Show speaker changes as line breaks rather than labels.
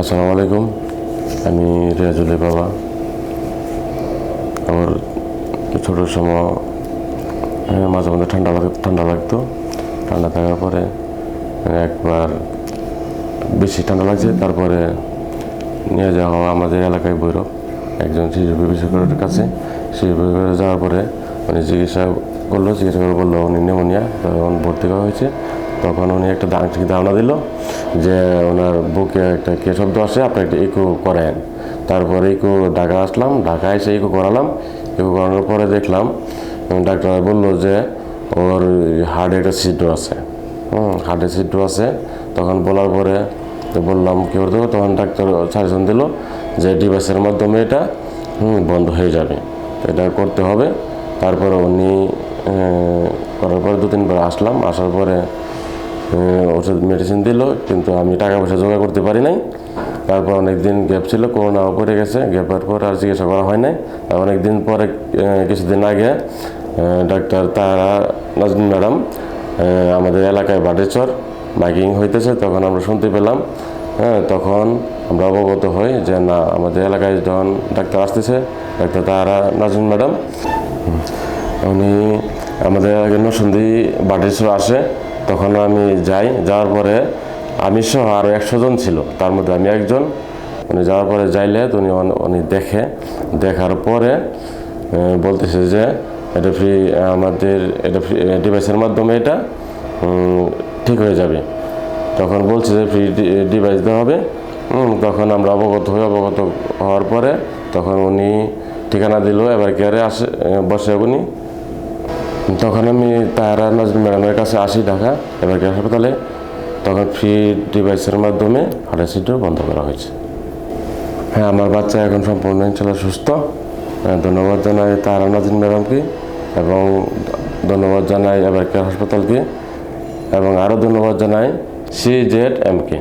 আসসালামু আলাইকুম। আমি রিয়াজুলের বাবা। আমার ছোটোর সময় হ্যাঁ, মাঝে মাঝে ঠান্ডা লাগ ঠান্ডা লাগতো। ঠান্ডা থাকার পরে একবার বেশি ঠান্ডা লাগছে তারপরে নিয়ে যাওয়া হয় আমাদের এলাকায় বৈরব। একজন শিশু বিশেষজ্ঞের কাছে। শিশু বিশেষজ্ঞ যাওয়ার পরে উনি চিকিৎসা করল চিকিৎসা করে বলল উনি নিউমোনিয়া তখন ভর্তি করা হয়েছে। তখন উনি একটা দা- আংশিক ধারণা দিল যে ওনার বুকে একটা কে শব্দ আসে আপনি একটা ইকো করেন। তারপরে ইকো ঢাকা আসলাম ঢাকা এসে ইকো করালাম। ইকো করানোর পরে দেখলাম ডাক্তার বলল যে ওর হার্টে একটা ছিদ্র আছে। হুম হার্টে ছিদ্র আছে। তখন বলার পরে বললাম কী করতে হবে? তখন ডাক্তার সাজেশন দিল যে ডিভাইসের মাধ্যমে এটা হুম, বন্ধ হয়ে যাবে। এটা করতে হবে। তারপরে উনি করার পরে দু তিনবার আসলাম। আসার পরে ওষুধ মেডিসিন দিল, কিন্তু আমি টাকা পয়সা জোগাড় করতে পারি নাই। তারপর অনেক দিন গ্যাপ ছিল করোনা পড়ে গেছে। গ্যাপের পর আর চিকিৎসা করা হয় নাই। আর অনেক দিন পরে কিছুদিন আগে ডাক্তার তারা নাজমিন ম্যাডাম আমাদের এলাকায় বাটেচর মাইকিং হইতেছে, তখন আমরা শুনতে পেলাম। হ্যাঁ তখন আমরা অবগত হই যে না, আমাদের এলাকায় যখন ডাক্তার আসতেছে, ডাক্তার তারা নাজমিন ম্যাডাম। উনি আমাদের এলাকায় নসন্দি বাটেশ্বর আসে। তখন আমি যাই, যাওয়ার পরে আমি সহ আরও একশো জন ছিল। তার মধ্যে আমি একজন। উনি যাওয়ার পরে যাইলে উনি উনি দেখে। দেখার পরে বলতেছে যে, এটা ফ্রি আমাদের, এটা ফ্রি ডিভাইসের মাধ্যমে এটা ঠিক হয়ে যাবে। তখন বলছে যে ফ্রি ডিভাইস দেওয়া হবে। তখন আমরা অবগত হই। অবগত হওয়ার পরে তখন উনি ঠিকানা দিল। এবার কেয়ারে আসে বসে উনি। তখন আমি তারা নাজমিন ম্যাডামের কাছে আসি ঢাকা, এবার হাসপাতালে। তখন ফ্রি ডিভাইসের মাধ্যমে হার্টের সিটও বন্ধ করা হয়েছে। হ্যাঁ আমার বাচ্চা এখন সম্পূর্ণ ইনশাল্লাহ সুস্থ। ধন্যবাদ জানাই তারা নাজিন ম্যাডামকে এবং ধন্যবাদ জানাই এবার হাসপাতালকে এবং আরও ধন্যবাদ জানাই সি জেড এমকে